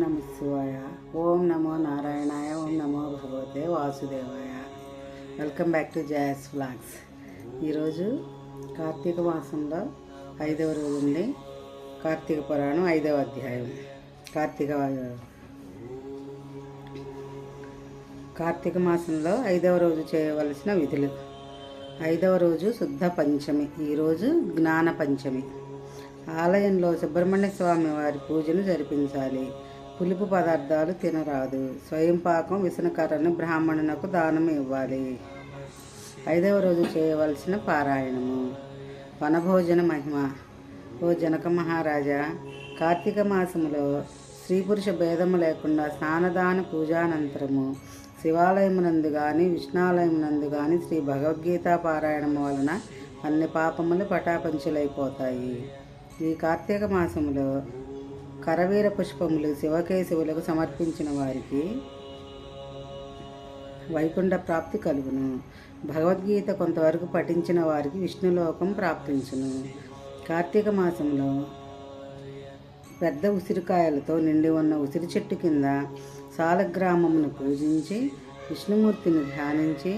నమ శివాయ. ఓం నమో నారాయణాయ ఓం నమో భగవతే వాసుదేవాయ. Welcome back to Jaya's blogs ఈరోజు కార్తీక మాసంలో ఐదవ రోజు ఉంది కార్తీక పురాణం ఐదవ అధ్యాయం. కార్తీక కార్తీక మాసంలో ఐదవ రోజు చేయవలసిన విధులు. ఐదవ రోజు శుద్ధ పంచమి ఈరోజు జ్ఞాన పంచమి. ఆలయంలో సుబ్రహ్మణ్య స్వామి వారి పూజను జరిపించాలి. పులుపు పదార్థాలు తినరాదు. స్వయం పాకం విసనకర్రను బ్రాహ్మణునకు దానం ఇవ్వాలి. ఐదవ రోజు చేయవలసిన పారాయణము. వనభోజన మహిమ. ఓ జనక మహారాజా కార్తీక మాసములో స్త్రీ పురుష భేదము లేకుండా స్నానదాన పూజానంతరము శివాలయమునందు కానీ విష్ణాలయమునందు కానీ శ్రీ భగవద్గీత పారాయణము వలన అన్ని పాపములు పటాపంచులైపోతాయి. ఈ కార్తీక మాసములో కరవీర పుష్పములు శివకేశవులకు సమర్పించిన వారికి వైకుంఠ ప్రాప్తి కలుగును. భగవద్గీత కొంతవరకు పఠించిన వారికి విష్ణులోకం ప్రాప్తించును. కార్తీక మాసంలో పెద్ద ఉసిరికాయలతో నిండి ఉన్న ఉసిరి చెట్టు కింద సాలగ్రామమును పూజించి విష్ణుమూర్తిని ధ్యానించి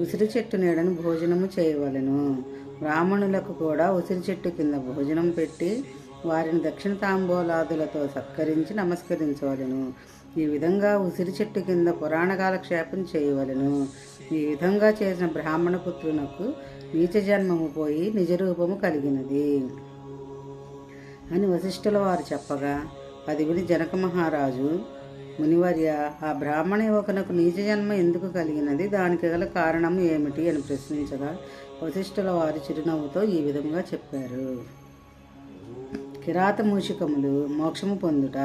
ఉసిరి చెట్టు నీడను భోజనము చేయవలెను. బ్రాహ్మణులకు కూడా ఉసిరి చెట్టు కింద భోజనం పెట్టి వారిని దక్షిణ తాంబూలాదులతో సత్కరించి నమస్కరించవలను. ఈ విధంగా ఉసిరి చెట్టు కింద పురాణ కాలక్షేపం చేయవలను. ఈ విధంగా చేసిన బ్రాహ్మణ పుత్రునకు నీచ జన్మము పోయి నిజరూపము కలిగినది. అని వశిష్ఠుల వారు చెప్పగా అది విని జనక మహారాజు మునివర్య ఆ బ్రాహ్మణ యువకునకు నీచ జన్మ ఎందుకు కలిగినది? దానికి గల కారణం ఏమిటి? అని ప్రశ్నించగా వశిష్ఠుల వారి చిరునవ్వుతో ఈ విధంగా చెప్పారు. కిరాతమూషికములు మోక్షము పొందుట.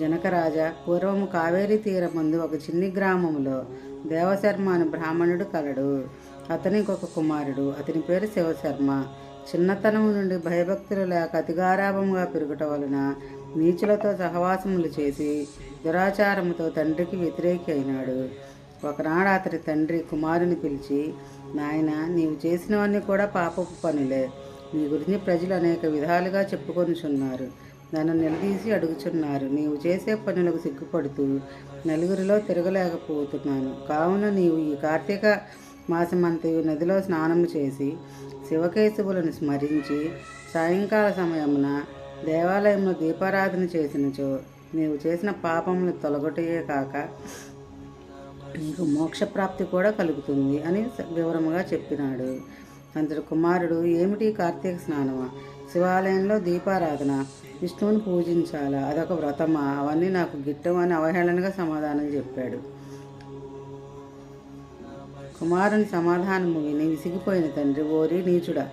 జనకరాజా పూర్వము కావేరీ తీరమందు ఒక చిన్ని గ్రామములో దేవశర్మ అని బ్రాహ్మణుడు కలడు. అతనికి ఒక కుమారుడు అతని పేరు శివశర్మ. చిన్నతనము నుండి భయభక్తులు లేక అతిగారాభముగా పెరుగుట వలన నీచులతో సహవాసములు చేసి దురాచారముతో తండ్రికి వ్యతిరేకి అయినాడు. ఒకనాడు అతని తండ్రి కుమారుని పిలిచి నాయన నీవు చేసినవన్నీ కూడా పాపపు పనులే. నీ గురించి ప్రజలు అనేక విధాలుగా చెప్పుకొనిచున్నారు నన్ను నిలదీసి అడుగుచున్నారు. నీవు చేసే పనులకు సిగ్గుపడుతూ నలుగురిలో తిరగలేకపోతున్నాను. కావున నీవు ఈ కార్తీక మాసమంతయు నదిలో స్నానము చేసి శివకేశవులను స్మరించి సాయంకాల సమయమున దేవాలయంలో దీపారాధన చేసినచో నీవు చేసిన పాపములు తొలగొటయే కాక నీకు మోక్షప్రాప్తి కూడా కలుగుతుంది అని వివరముగా చెప్పినాడు. అందరు కుమారుడు ఏమిటి కార్తీక స్నానమా? శివాలయంలో దీపారాధన విష్ణువుని పూజించాలా? అదొక వ్రతమా? అవన్నీ నాకు గిట్టమని అవహేళనగా సమాధానం చెప్పాడు. కుమారుని సమాధానము విని విసిగిపోయిన తండ్రి ఓరి నీచుడా!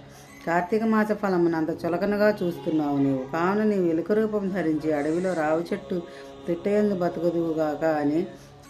కార్తీక మాస ఫలమును అంత చులకనగా చూస్తున్నావు నీవు. కావున నీవు ఎలుక రూపం ధరించి అడవిలో రావు చెట్టు తిట్టయందు బతుకుదువుగాక అని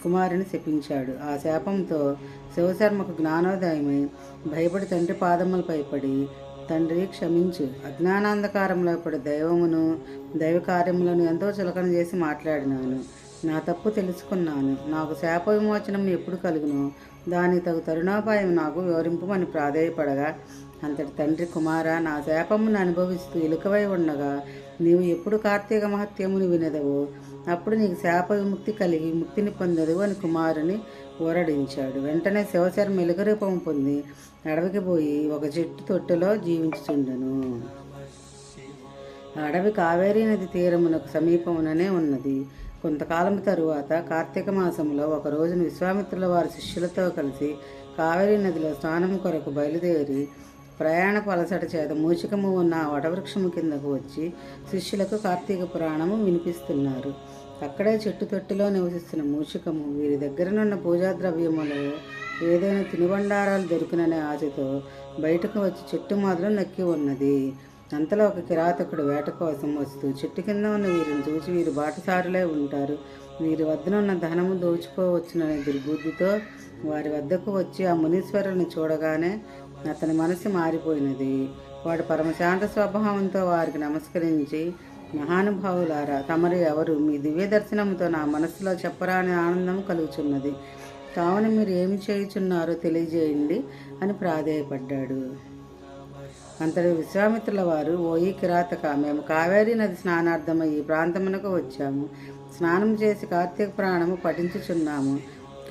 కుమారుని శపించాడు. ఆ శాపంతో శివశర్మకు జ్ఞానోదయమై భయపడి తండ్రి పాదములపై పడి తండ్రి క్షమించు. అజ్ఞానాంధకారంలో పడి దైవమును దైవ కార్యములను ఎంతో చులకన చేసి మాట్లాడినాను. నా తప్పు తెలుసుకున్నాను. నాకు శాప విమోచనం ఎప్పుడు కలుగును? దాని తగు తరుణోపాయం నాకు వివరింపమని ప్రాధేయపడగా అంతటి తండ్రి కుమార నా శాపమును అనుభవిస్తూ ఇలుకవై ఉండగా నీవు ఎప్పుడు కార్తీక మహత్యముని వినదవు? అప్పుడు నీకు శాప విముక్తి కలిగి ముక్తిని పొందదు అని కుమారుని ఊరడించాడు. వెంటనే శివశర్మ ఎలుక రూపం పొంది అడవికి పోయి ఒక చెట్టు తొట్టులో జీవించుచుండెను. అడవి కావేరీ నది తీరమునకు సమీపముననే ఉన్నది. కొంతకాలం తరువాత కార్తీక మాసంలో ఒక రోజున విశ్వామిత్రుల వారి శిష్యులతో కలిసి కావేరీ నదిలో స్నానం కొరకు బయలుదేరి ప్రయాణ పలసట చేత మూచికము ఉన్న వటవృక్షము కిందకు వచ్చి శిష్యులకు కార్తీక పురాణము వినిపిస్తున్నారు. అక్కడే చెట్టు తొట్టులో నివసిస్తున్న మూషికము వీరి దగ్గరనున్న పూజా ద్రవ్యములో ఏదైనా తినుబండారాలు దొరికిననే ఆశతో బయటకు వచ్చి చెట్టు మాత్రం నక్కి ఉన్నది. అంతలో ఒక కిరాతకుడు వేట కోసం వస్తూ చెట్టు కింద ఉన్న వీరిని చూసి వీరు బాటసారులే ఉంటారు. వీరి వద్దనున్న ధనము దోచుకోవచ్చుననే దుర్బుద్ధితో వారి వద్దకు వచ్చి ఆ మునీశ్వరుని చూడగానే అతని మనసు మారిపోయినది. వాడు పరమశాంత స్వభావంతో వారికి నమస్కరించి మహానుభావులారా తమరు ఎవరు? మీ దివ్య దర్శనంతో నా మనసులో చెప్పరాని ఆనందం కలుగుచున్నది. కావున మీరు ఏమి చేయుచున్నారో తెలియజేయండి అని ప్రాధేయపడ్డాడు. అంతటి విశ్వామిత్రుల వారు ఓయి కిరాతక మేము కావేరీ నది స్నానార్థమై ఈ ప్రాంతమునకు వచ్చాము. స్నానం చేసి కార్తీక ప్రాణము పఠించుచున్నాము.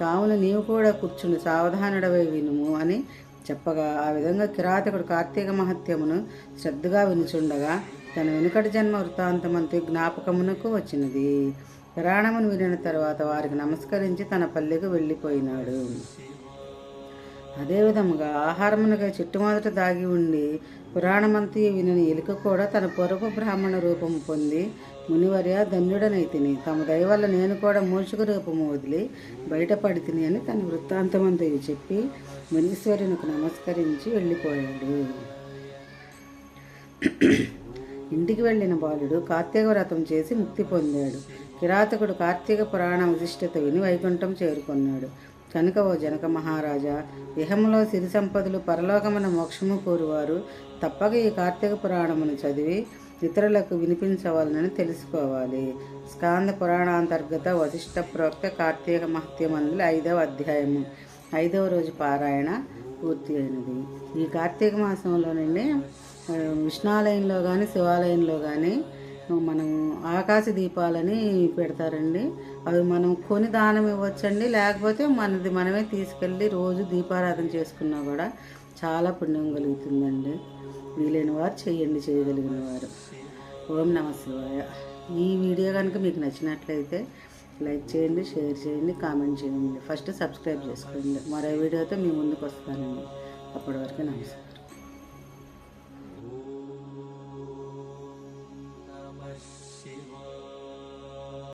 కావున నీవు కూడా కూర్చుని సావధానుడవై వినుము అని చెప్పగా ఆ విధంగా కిరాతకుడు కార్తీక మహత్యమును శ్రద్ధగా వినుచుండగా తన వెనుకటి జన్మ వృత్తాంతమంతి జ్ఞాపకమునకు వచ్చినది. పురాణమును వినిన తర్వాత వారికి నమస్కరించి తన పల్లెకు వెళ్ళిపోయినాడు. అదేవిధముగా ఆహారమునకై చెట్టు మొదట దాగి ఉండి పురాణమంతి వినని ఎలుక కూడా తన పూర్వపు బ్రాహ్మణ రూపము పొంది మునివర్య ధన్యుడనైతిని తమ దయ వల్ల నేను కూడా మూషిక రూపము వదిలి బయటపడి తిని అని తన వృత్తాంతమంతయు చెప్పి మునీశ్వరునికి నమస్కరించి వెళ్ళిపోయాడు. ఇంటికి వెళ్ళిన బాలుడు కార్తీక వ్రతం చేసి ముక్తి పొందాడు. కిరాతకుడు కార్తీక పురాణ విశిష్టత విని వైకుంఠం చేరుకున్నాడు. కనుక ఓ జనక మహారాజా ఇహంలో సిరి సంపదలు పరలోకమున మోక్షము కోరువారు తప్పక ఈ కార్తీక పురాణమును చదివి ఇతరులకు వినిపించవాలని తెలుసుకోవాలి. స్కాంద పురాణాంతర్గత వశిష్ట ప్రోక్త కార్తీక మహత్యమందులు ఐదవ అధ్యాయము ఐదవ రోజు పారాయణ పూర్తి అయినది. ఈ కార్తీక మాసంలోనండి విష్ణాలయంలో కానీ శివాలయంలో కానీ మనం ఆకాశ దీపాలని పెడతారండి. అవి మనం కొని దానం ఇవ్వచ్చండి. లేకపోతే మనది మనమే తీసుకెళ్ళి రోజు దీపారాధన చేసుకున్నా కూడా చాలా పుణ్యం కలుగుతుందండి. వీలైన వారు చేయండి చేయగలిగిన వారు. ఓం నమ శివాయ. ఈ వీడియో కనుక మీకు నచ్చినట్లయితే లైక్ చేయండి షేర్ చేయండి కామెంట్ చేయండి. ఫస్ట్ సబ్స్క్రైబ్ చేసుకోండి. మరో వీడియోతో మీ ముందుకు వస్తానండి. అప్పటి వరకు నమస్కారం.